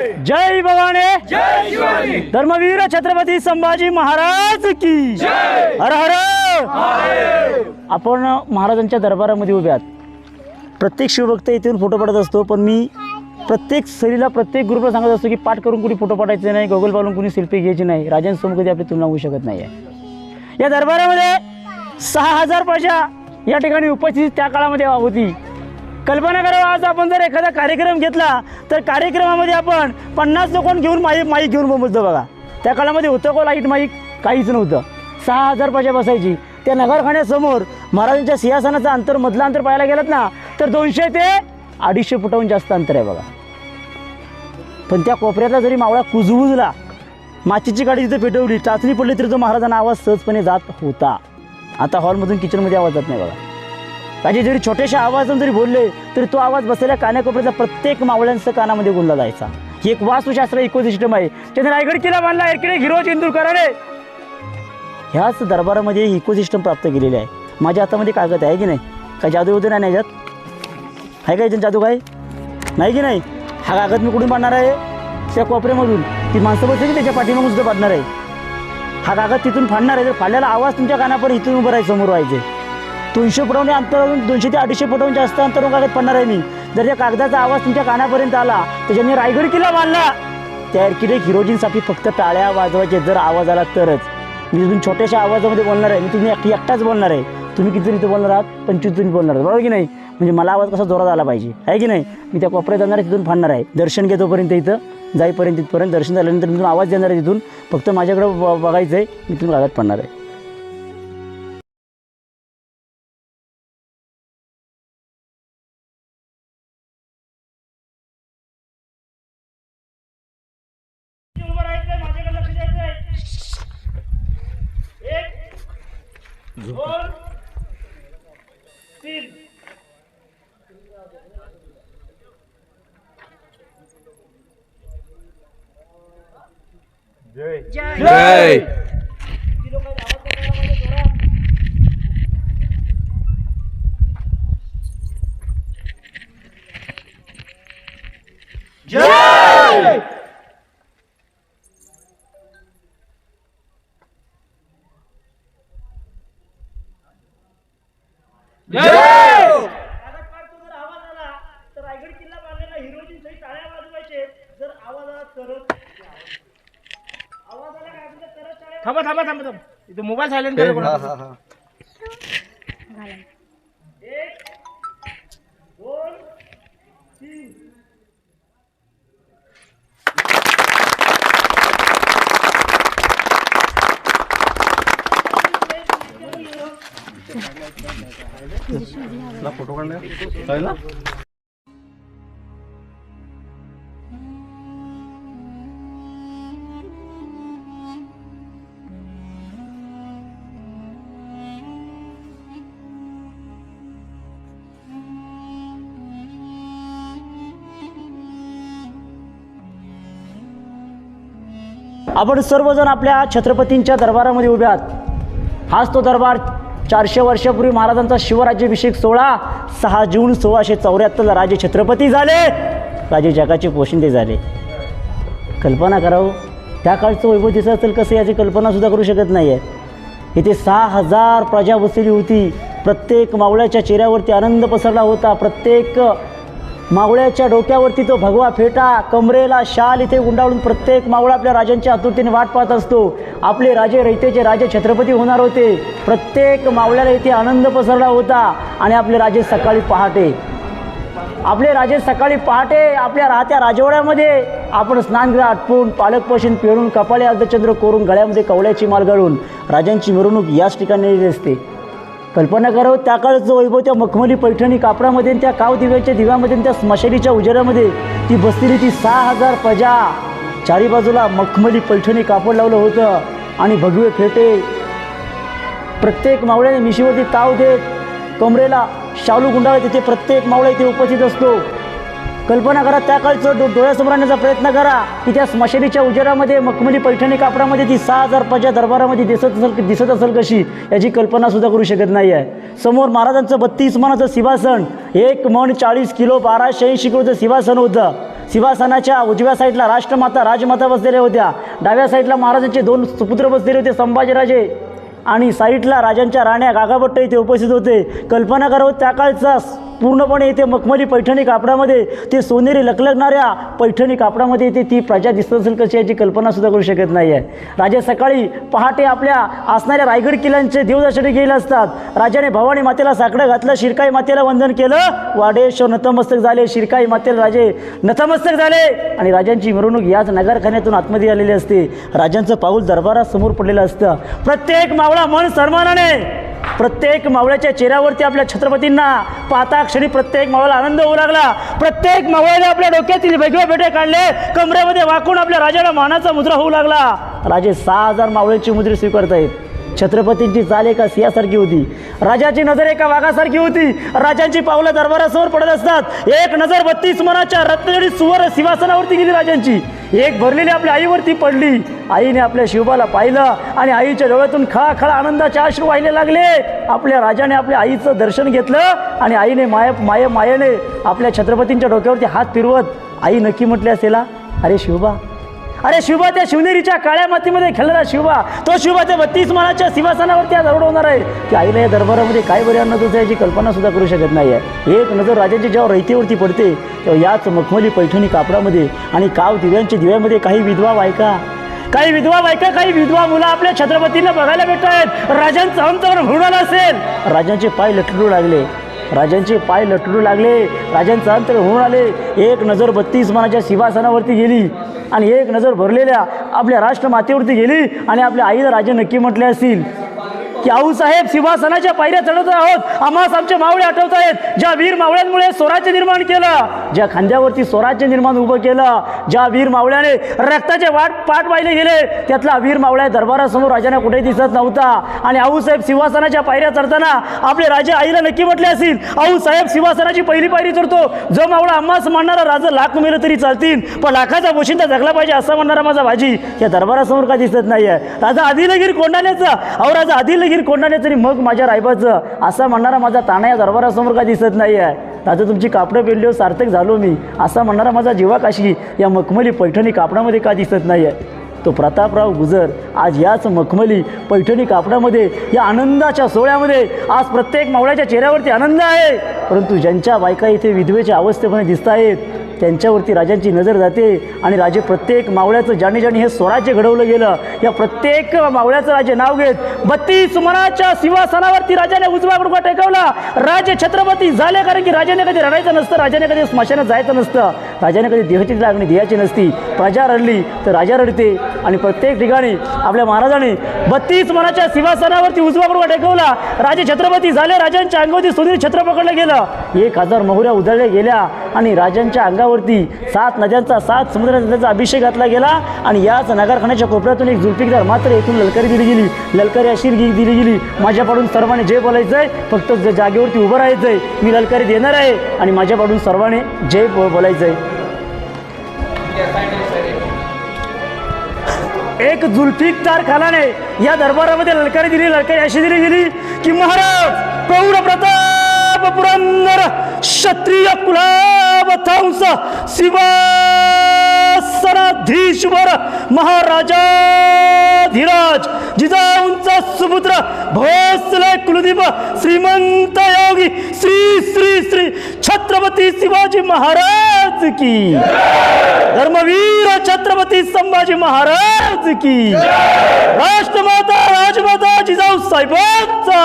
जय भवाने। धर्मवीर छत्रपती संभाजी महाराज की। हर हर। आपण महाराजांच्या दरबारामध्ये उभे आहात. प्रत्येक शिवभक्त इथून फोटो पाठत असतो पण मी प्रत्येक सरीला प्रत्येक ग्रुपला सांगत असतो की पाठ करून कुणी फोटो पाठायचे नाही गोगल पालून कुणी सेल्फी घ्यायची नाही राजांसमोर कधी आपली तुलना होऊ शकत नाही आहे या दरबारामध्ये सहा हजार प्रजा या ठिकाणी उपस्थित त्या काळामध्ये होती. कल्पना करा आज आपण जर एखादा कार्यक्रम घेतला तर कार्यक्रमामध्ये आपण पन्नास लोकांना घेऊन माईक माईक घेऊन बोलतो बघा. त्या काळामध्ये होतं को लाइट माईक काहीच नव्हतं. सहा हजार पैसे बसायची. त्या नगरखाण्यासमोर महाराजांच्या सिंहासनाचं अंतर मधलं अंतर पाहायला गेलं ना तर दोनशे ते अडीचशे फुटाहून जास्त अंतर आहे बघा. पण त्या कोपऱ्यातला जरी मावळा कुजबुजला माचीची गाडी तिथे पेटवली चाचणी पडली तरी तो महाराजांना आवाज सहजपणे जात होता. आता हॉलमधून किचनमध्ये आवाज जात नाही बघा. राजे जरी छोट्याशा आवाजानं जरी बोलले तरी तो आवाज बसलेल्या कानाकोपऱ्याचा प्रत्येक मावळ्यांचं कानामध्ये बोलला जायचा ही एक वास्तुशास्त्र इकोसिस्टम आहे. त्याने रायगड किल्ला बांधला एरकडे हिरो इंदूरकराने ह्याच दरबारामध्ये इकोसिस्टम प्राप्त केलेली आहे. माझ्या हातामध्ये कागद आहे की नाही? काय जादू वगैरे नाही ना याच्यात? आहे का याच्यात जादू काय नाही की नाही? हा कागद मी कुठून पाडणार आहे? त्या कोपऱ्यामधून. ती माणसं बसली त्याच्या पाठीमागून सुद्धा पाडणार आहे. हा कागद तिथून फाडणार आहे. तर फाडलेला आवाज तुमच्या कानापर्यंत इथून उभं राहायचं समोर व्हायचे. दोनशे फुटावून अंतरावरून दोनशे ते अडीचशे फुटावून जास्त अंतरावरून कागद पडणार आहे मी. जर त्या कागदाचा आवाज तुमच्या कानापर्यंत आला त्याच्याने रायगड किल्ला बांधला त्या एरकिडेक हिरोजींसाठी फक्त टाळ्या वाजवायचे जर आवाज आला तरच. मी तुम्ही छोट्याशा आवाजामध्ये बोलणार आहे. मी तुम्ही एक एकटाच बोलणार आहे. तुम्ही किती जण इथं बोलणार आहात? पंचवीस तुम्ही बोलणार आहात. बरोबर की नाही? म्हणजे मला आवाज कसा जोरात आला पाहिजे? आहे की नाही? मी त्या कोपऱ्यात जाणार आहे तिथून फाडणार आहे. दर्शन घेतोपर्यंत इथं. जाईपर्यंत तिथपर्यंत. दर्शन झाल्यानंतर मी तुम्ही आवाज देणार आहे तिथून. फक्त माझ्याकडं ब- बघायचं आहे मी तुम्ही कागद पडणार आहे. जय रायगड किल्ला बांधलेला हिरोजी टाळ्या वाजवायचे जर आवाज आला तरच आवाज आला काय तरच टाळ्या थांबा थांबा थांबा थांबा. इथं मोबाईल सायलेंट करा कोणाचा. आपण सर्वजण आपल्या छत्रपतींच्या दरबारामध्ये उभे आहात. हाच तो दरबार चारशे वर्षापूर्वी महाराजांचा शिवराज्याभिषेक सोहळा सहा जून सोळाशे चौऱ्याहत्तरला राजे छत्रपती झाले. राजे जगाचे पोशिंदे झाले. कल्पना करावं हो. त्या काळचं वैभव दिसत असेल कसं याची कल्पनासुद्धा करू शकत नाही आहे इथे सहा हजार प्रजा बसलेली होती. प्रत्येक मावळ्याच्या चेहऱ्यावरती आनंद पसरला होता. प्रत्येक मावळ्याच्या डोक्यावरती तो भगवा फेटा कमरेला शाल इथे गुंडाळून प्रत्येक मावळा आपल्या राजांच्या आतुरतेने वाट पाहत असतो. आपले राजे रयतेचे राजे छत्रपती होणार होते. प्रत्येक मावळ्याला इथे आनंद पसरला होता आणि आपले राजे सकाळी पहाटे. आपले राजे सकाळी पहाटे आपल्या राहत्या राजवाड्यामध्ये आपण स्नानगृह आटपून पालक पशीन पिळून कपाळे अर्धचंद्र कोरून गळ्यामध्ये कवळ्याची माल घालून राजांची मिरवणूक याच ठिकाणी दिसते कल्पना करावं त्या काळचं वैभव त्या मखमली पैठणी कापडामध्ये त्या काव दिव्याच्या दिव्यामध्ये त्या स्मशानीच्या उजेडामध्ये ती बसलेली ती सहा हजार प्रजा. चारी बाजूला मखमली पैठणी कापड लावलं होतं आणि भगवे फेटे. प्रत्येक मावळ्याने मिशीवरती ताव देत कमरेला शालू गुंडाळा तिथे प्रत्येक मावळा इथे उपस्थित असतो. कल्पना करा त्या काळचं डो डोळ्यासमोर आणण्याचा प्रयत्न करा. की त्या स्मशानीच्या उजेरामध्ये मखमली पैठणी कापडामध्ये ती सहा हजार पाचच्या दरबारामध्ये दिसत असेल दिसत असेल कशी याची कल्पनासुद्धा करू शकत नाही आहे समोर महाराजांचं बत्तीस मनाचं सिंहासन एक मन चाळीस किलो बाराशे ऐंशी किलोचं सिंहासन होतं. सिंहासनाच्या उजव्या साईडला राष्ट्रमाता राजमाता बसलेल्या होत्या. डाव्या साईडला महाराजांचे दोन सुपुत्र बसलेले होते संभाजीराजे. आणि साईडला राजांच्या राण्या गागाभट्ट इथे उपस्थित होते. कल्पना करावं हो, त्या काळचा पूर्णपणे इथे मखमली पैठणी कापडामध्ये ते सोनेरी लखलखणाऱ्या पैठणी कापडामध्ये इथे ती प्रजा दिसत असेल कशी याची कल्पनासुद्धा करू शकत नाही आहे राजा सकाळी पहाटे आपल्या असणाऱ्या रायगड किल्ल्यांचे देवदर्शनी गेले असतात. राजाने भवानी मातेला साकडं घातलं शिरकाई मातेला वंदन केलं. वाडेश्वर नतमस्तक झाले शिरकाई मातेला राजे नतमस्तक झाले आणि राजांची मिरवणूक याच नगरखान्यातून आतमध्ये आलेली असते. राजांचं पाऊल दरबारासमोर पडलेलं असतं. प्रत्येक मावळा मन सन्मानाने प्रत्येक मावळ्याच्या चेहऱ्यावरती आपल्या छत्रपतींना पाहता क्षणी प्रत्येक मावळ्याला आनंद होऊ लागला. प्रत्येक मावळ्याने आपल्या डोक्यातील वेगळे बेटे काढले. कमरेमध्ये वाकून आपल्या राजाला मानाचा मुद्रा होऊ लागला. राजे सहा हजार मावळ्यांची मुद्रे स्वीकारतायत. छत्रपतींची चाल एका सिंहासारखी होती. राजाची नजर एका वाघासारखी होती. राजांची पावलं दरबारासमोर पडत असतात. एक नजर बत्तीस मनाच्या रत्नजडी सुवर सिंहासनावरती गेली राजांची. एक भरलेली आपल्या आईवरती पडली. आईने आपल्या शिवबाला पाहिलं आणि आईच्या डोळ्यातून खळाखळा आनंदाचे अश्रू वाहिले लागले. आपल्या राजाने आपल्या आईचं दर्शन घेतलं आणि आईने माय माय मायेने आपल्या छत्रपतींच्या डोक्यावरती हात फिरवत आई नक्की म्हटली असेला अरे शिवबा अरे शिवबा त्या शिवनेरीच्या काळ्या मातीमध्ये खेळणारा शिवबा तो शिवबा त्या बत्तीस मानाच्या सिंहासनावरती आज दरड होणार आहे. की आईला या दरबारामध्ये काय बरे अन्न तुझं याची कल्पना सुद्धा करू शकत नाही आहे एक नजर राजाची जेव्हा रैतीवरती पडते तेव्हा याच मखमली पैठणी कापडामध्ये आणि काव दिव्यांच्या दिव्यामध्ये काही विधवा बायका काही विधवा बायका काही विधवा मुलं आपल्या छत्रपतींना बघायला भेटत आहेत राजांचं अंतर म्हणून आलं असेल. राजांचे पाय लटलू लागले. राजांचे पाय लटरू लागले. राजांचं अंतर होऊन आले. एक नजर बत्तीस मानाच्या सिंहासनावरती गेली आणि एक नजर भरलेल्या आपल्या राष्ट्रमातेवरती गेली आणि आपल्या आईला राजे नक्की म्हटले असतील. की आऊसाहेब सिंहासनाच्या पायऱ्या चढत आहोत. आम्हास आमचे मावळे आठवत आहेत. ज्या वीर मावळ्यांमुळे स्वराज्य निर्माण केलं ज्या खांद्यावरती स्वराज्य निर्माण उभं केलं ज्या वीर मावळ्याने रक्ताचे वाट पाठ पाहिले गेले त्यातला वीर मावळ्या दरबारासमोर राजांना कुठेही दिसत नव्हता. आणि आऊसाहेब सिंहासनाच्या पायऱ्या चढताना आपले राजे आईला नक्की म्हटले असतील आऊसाहेब सिंहासनाची पहिली पायरी चढतो. जो मावळा आम्हास मानणारा राजा लाख मेलं तरी चालतील पण लाखाचा पोशिंदा जगला पाहिजे असं म्हणणारा माझा भाजी या दरबारासमोर का दिसत नाही आहे राजा आदिलगिर कोंडाण्याचा अहो राजा आदिलगिर गिर कोणाने तरी मग माझ्या रायबाचं असा म्हणणारा माझा ताणा या दरबारासमोर का दिसत नाही आहे दादा तुमची कापडं पेरली सार्थक झालो मी. असा म्हणणारा माझा जीवा काशी या मखमली पैठणी कापडामध्ये का दिसत नाही आहे तो प्रतापराव गुजर आज याच मखमली पैठणी कापडामध्ये या आनंदाच्या सोहळ्यामध्ये आज प्रत्येक मावळ्याच्या चेहऱ्यावरती आनंद आहे. परंतु ज्यांच्या बायका इथे विधवेच्या अवस्थेपणे दिसत आहेत त्यांच्यावरती राजांची नजर जाते आणि राजे प्रत्येक मावळ्याचं ज्याने ज्याने हे स्वराज्य घडवलं गेलं. या प्रत्येक मावळ्याचं राजे नाव घेत बत्तीस मनाच्या सिंहासनावरती राजाने उजवा गुडघा टेकवला. राजे छत्रपती झाले कारण की राजाने कधी रडायचं नसतं राजाने कधी स्मशानात जायचं नसतं. राजाने कधी देहाची लागणी देहाची नसती. प्रजा रडली तर राजा रडते आणि प्रत्येक ठिकाणी आपल्या महाराजाने बत्तीस मनाच्या सिंहासनावरती उजवा गुडघा टेकवला. राजे छत्रपती झाले राजांच्या अंगावरती सुनील छत्र पकडलं गेलं. एक हजार मोहऱ्या उधळल्या गेल्या. आणि राजांच्या अंगावरती सात नद्यांचा सात समुद्र नद्यांचा अभिषेक घातला गेला आणि याच नगरखान्याच्या कोपऱ्यातून एक जुल्फिकार मात्र येथून ललकारी दिली गेली. ललकारी अशी दिली गेली माझ्याकडून सर्वांनी जय बोलायचं आहे फक्त ज- जागेवरती उभं राहायचं आहे मी ललकारी देणार आहे आणि माझ्याकडून सर्वांनी जय बो बोलायचं आहे एक जुल्फिकार खानाने या दरबारामध्ये ललकारी दिली ललकारी अशी दिली गेली की महाराज प्रौढ प्रताप पुरंदर क्षत्रिय कुलावतांस शिवासनाधीश्वर महाराजा धीराज जिजाऊंचा सुपुत्र भोसले कुलदीप श्रीमंत योगी श्री श्री श्री छत्रपती शिवाजी महाराज की धर्मवीर छत्रपती संभाजी महाराज की राष्ट्रमाता राजमाता जिजाऊ साहेबांचा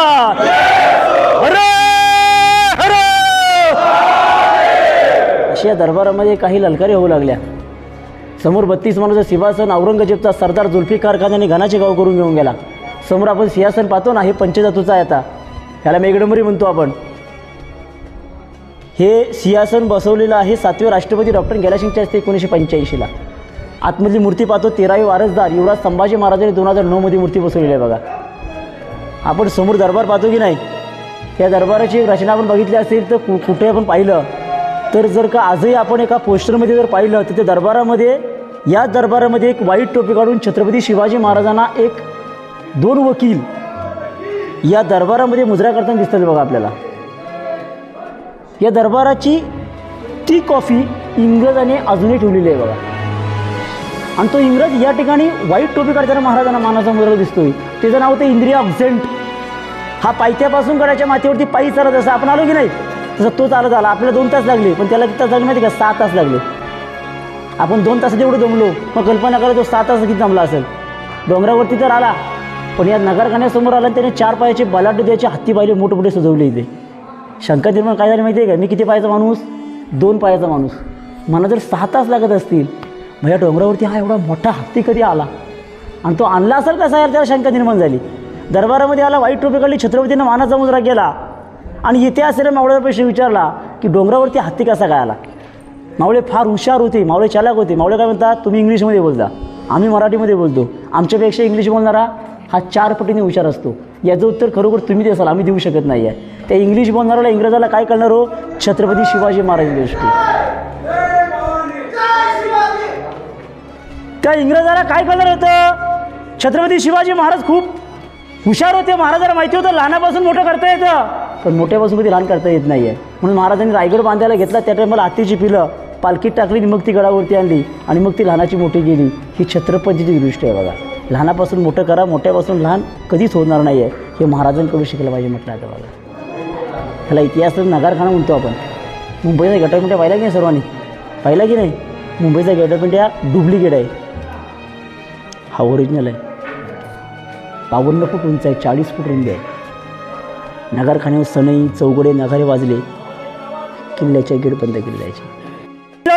हर हर अशा या दरबारामध्ये काही ललकारी होऊ लागल्या. समोर बत्तीस माणूस सिंहासन औरंगजेबचा सरदार जुल्फिकार खान यांनी घनाचे गाव करून घेऊन गेला. समोर आपण सिंहासन पाहतो ना हे पंचधातूचा आहे आता. ह्याला मेघडंबरी म्हणतो आपण. हे सिंहासन बसवलेलं आहे सातवे राष्ट्रपती डॉक्टर गॅलासिंगच्या असते एकोणीसशे पंच्याऐंशीला. आतमधली मूर्ती पाहतो तेरावी वारसदार युवराज संभाजी महाराजांनी दोन हजार नऊमध्ये मूर्ती बसवलेली आहे बघा. आपण समोर दरबार पाहतो की नाही? त्या दरबाराची रचना आपण बघितली असेल तर कु कुठे आपण पाहिलं? तर जर का आजही आपण एका पोस्टरमध्ये जर पाहिलं तर त्या दरबारामध्ये या दरबारामध्ये एक वाईट टोपी काढून छत्रपती शिवाजी महाराजांना एक दोन वकील या दरबारामध्ये मुजरा करताना दिसतात बघा आपल्याला. या दरबाराची ती कॉफी इंग्रजाने अजूनही ठेवलेली आहे बघा. आणि तो इंग्रज या ठिकाणी वाईट टोपी काढताना महाराजांना मानाचा मुजरा दिसतोय. त्याचं नाव होतं इंद्रिया ऑक्झेंट हा पायथ्यापासून गडाच्या माथेवरती पायी चालत असं आपण आलो की नाही? तसं तो चालत आला आपल्याला दोन तास लागले पण त्याला किती तास लागले माहिती का? सहा तास लागले. आपण दोन तासात एवढं जमलो मग कल्पना करा तो सहा तास किती जमला असेल. डोंगरावरती तर आला पण या नगरखान्यासमोर आला त्याने चार पायाचे बलाट द्यायचे हत्ती पाहिले मोठे मोठे सजवले इथे. शंका निर्माण काय झाली माहिती आहे का? मी किती पायाचा माणूस? दोन पायाचा माणूस. मला जर सहा तास लागत असतील मग या डोंगरावरती हा एवढा मोठा हत्ती कधी आला? आणि तो आणला असेल कसा यार त्याला शंका निर्माण झाली. दरबारामध्ये आला वाईट टोपी काढली छत्रपतीनं मानाचा मुजरा गेला आणि इथे असलेल्या मावळ्याला विचारला की डोंगरावरती हत्ती कसा काय आला? मावळे फार हुशार होते मावळे चालक होते. मावळे काय म्हणतात तुम्ही इंग्लिशमध्ये बोलता आम्ही मराठीमध्ये बोलतो. आमच्यापेक्षा इंग्लिश बोलणारा हा चार पटीने हुशार असतो. याचं उत्तर खरोखर तुम्ही देसाल आम्ही देऊ शकत नाही आहे त्या इंग्लिश बोलणाऱ्याला इंग्रजाला काय करणार हो? छत्रपती शिवाजी महाराज गोष्टी त्या इंग्रजाला काय करणार होतं? छत्रपती शिवाजी महाराज खूप हुशार होते. महाराजाला माहिती होतं लहानापासून मोठं करता येतं. पण मोठ्यापासून कधी लहान करता येत नाही आहे म्हणून महाराजांनी रायगड बांधायला घेतला त्या टायमाला आत्तीची पिलं पालखीत टाकली आणि मग ती गडावरती आणली आणि मग ती लहानाची मोठी गेली. ही छत्रपतीची दृष्टी आहे बघा. लहानापासून मोठं करा मोठ्यापासून लहान कधीच होणार नाही आहे हे महाराजांकडून शिकायला पाहिजे म्हटलं आता बघा. ह्याला इतिहासात नगारखाना म्हणतो आपण. मुंबईचा गटरपिंट्या पाहिला की नाही सर्वांनी? पाहिला की नाही? मुंबईचा गटरपिंट्या डुप्लिकेट आहे. हा ओरिजिनल आहे. बावन्न फूट उंच आहे चाळीस फूट रुंदी आहे. नगरखाने सनई चौघडे नगारे वाजले. किल्ल्याच्या गेट बंद केले जायचे.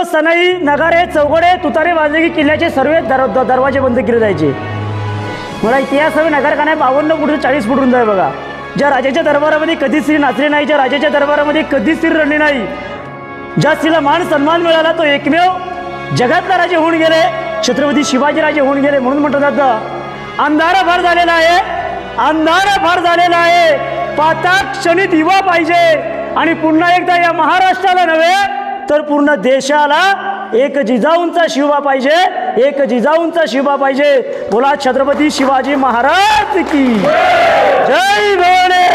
सनई नगारे चौघडे तुतारे वाजले की किल्ल्याचे सर्व दर द- दरवाजे बंद केले जायचे. मला इतिहास हवे नगरखाना बावन्न फूट चाळीस फूट रुंद आहे बघा. ज्या राजाच्या दरबारामध्ये कधीच स्त्री नाचली नाही ज्या राजाच्या दरबारामध्ये कधीच स्त्री रडली नाही ज्या स्त्रीला मान सन्मान मिळाला तो एकमेव जगातला राजे होऊन गेले छत्रपती शिवाजी राजे होऊन गेले म्हणून म्हटलं जातं. अंधार फार झालेला आहे अंधार फार झालेला आहे. पाता क्षणी दिवा पाहिजे. आणि पुन्हा एकदा या महाराष्ट्राला नव्हे तर पूर्ण देशाला एक जिजाऊंचा शिवा पाहिजे. एक जिजाऊंचा शिवा पाहिजे. बोला छत्रपती शिवाजी महाराज की जय. भवानी